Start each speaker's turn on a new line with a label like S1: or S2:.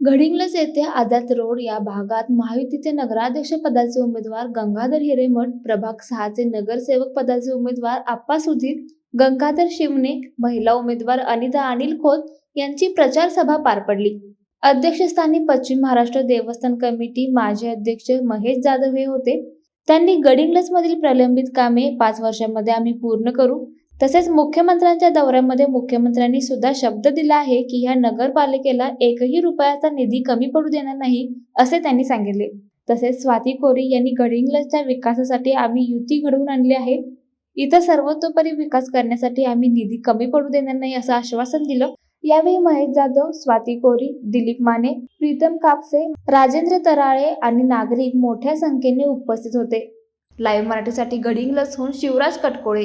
S1: गडिंग्लज येथे आझाद रोड या भागात महायुतीचे नगराध्यक्ष पदाचे उमेदवार गंगाधर हिरेमठ प्रभाग सहाचे नगरसेवक पदाचे उमेदवार आप्पा सुधीर गंगाधर शिवणे महिला उमेदवार अनिता अनिल खोत यांची प्रचार सभा पार पडली. अध्यक्षस्थानी पश्चिम महाराष्ट्र देवस्थान कमिटी माजी अध्यक्ष महेश जाधव हे होते. त्यांनी गडिंग्लजमधील प्रलंबित कामे पाच वर्षांमध्ये आम्ही पूर्ण करू. तसेच मुख्यमंत्र्यांच्या दौऱ्यामध्ये मुख्यमंत्र्यांनी सुद्धा शब्द दिला आहे की ह्या नगरपालिकेला एकही रुपयाचा निधी कमी पडू देणार नाही असे त्यांनी सांगितले. तसेच स्वाती कोरी यांनी गडिंग्लजच्या विकासासाठी आम्ही युती घडवून आणली आहे. इथं सर्वतोपरी विकास करण्यासाठी आम्ही निधी कमी पडू देणार नाही असं आश्वासन दिलं. यावेळी महेश जाधव स्वाती कोरी दिलीप माने प्रीतम कापसे राजेंद्र तराळे आणि नागरिक मोठ्या संख्येने उपस्थित होते. लाईव्ह मराठीसाठी गडिंग्लजहून शिवराज कटकोळे.